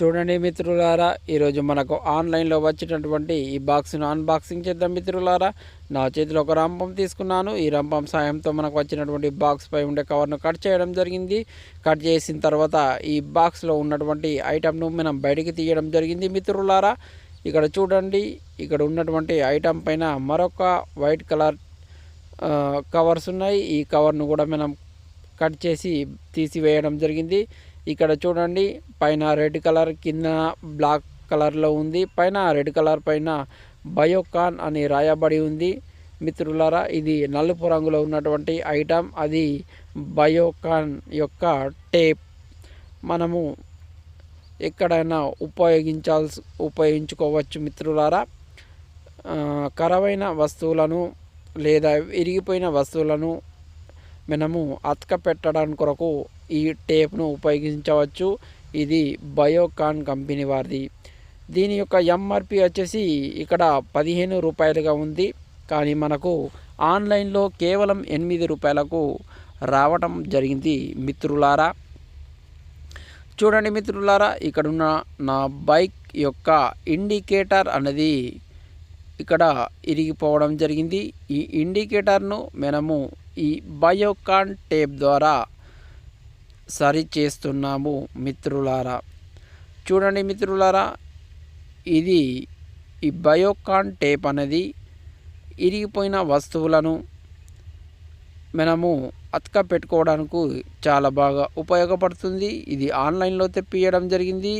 చూడండి మిత్రులారా ఈరోజు మనకు ఆన్లైన్లో వచ్చినటువంటి ఈ బాక్స్ను అన్బాక్సింగ్ చేద్దాం మిత్రులారా. నా చేతిలో ఒక రంపం తీసుకున్నాను. ఈ రంపం సాయంతో మనకు వచ్చినటువంటి బాక్స్ పై ఉండే కవర్ను కట్ చేయడం జరిగింది. కట్ చేసిన తర్వాత ఈ బాక్స్లో ఉన్నటువంటి ఐటమ్ను మనం బయటికి తీయడం జరిగింది మిత్రులారా. ఇక్కడ చూడండి ఇక్కడ ఉన్నటువంటి ఐటమ్ పైన మరొక వైట్ కలర్ కవర్స్ ఉన్నాయి. ఈ కవర్ను కూడా మనం కట్ చేసి తీసివేయడం జరిగింది. ఇక్కడ చూడండి పైన రెడ్ కలర్ కింద బ్లాక్ కలర్లో ఉంది. పైన రెడ్ కలర్ పైన బయోకాన్ అని రాయబడి ఉంది. మిత్రులారా ఇది నలుపు రంగులో ఉన్నటువంటి ఐటమ్. అది బయోకాన్ యొక్క టేప్. మనము ఎక్కడైనా ఉపయోగించాల్సి ఉపయోగించుకోవచ్చు మిత్రులారా. కరవైన వస్తువులను లేదా విరిగిపోయిన వస్తువులను మనము అతక పెట్టడానికి కొరకు ఈ టేప్ను ఉపయోగించవచ్చు. ఇది బయోకాన్ కంపెనీ వారిది. దీని యొక్క ఎంఆర్పి వచ్చేసి ఇక్కడ పదిహేను రూపాయలుగా ఉంది. కానీ మనకు ఆన్లైన్లో కేవలం ఎనిమిది రూపాయలకు రావటం జరిగింది మిత్రులారా. చూడండి మిత్రులారా ఇక్కడున్న నా బైక్ యొక్క ఇండికేటర్ అనేది ఇక్కడ ఇరిగిపోవడం జరిగింది. ఈ ఇండికేటర్ను మనము ఈ బయోకాన్ టేప్ ద్వారా సరి చేస్తున్నాము మిత్రులారా. చూడండి మిత్రులారా ఇది ఈ బయోకాన్ టేప్ అనేది ఇరిగిపోయిన వస్తువులను మనము అతక పెట్టుకోవడానికి చాలా బాగా ఉపయోగపడుతుంది. ఇది ఆన్లైన్లో తెప్పియడం జరిగింది.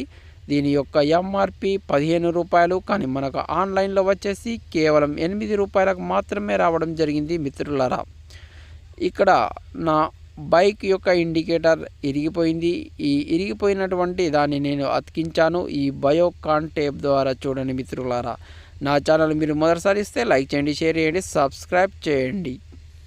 దీని యొక్క ఎంఆర్పి పదిహేను రూపాయలు కానీ మనకు ఆన్లైన్లో వచ్చేసి కేవలం ఎనిమిది రూపాయలకు మాత్రమే రావడం జరిగింది మిత్రులారా. ఇక్కడ నా బైక్ యొక్క ఇండికేటర్ ఇరిగిపోయింది. ఈ ఇరిగిపోయినటువంటి దాన్ని నేను అతికించాను. ఈ బయోకాన్ టేప్ ద్వారా చూడండి మిత్రులారా. నా ఛానల్ మీరు మొదటిసారి ఇస్తే లైక్ చేయండి షేర్ చేయండి సబ్స్క్రైబ్ చేయండి.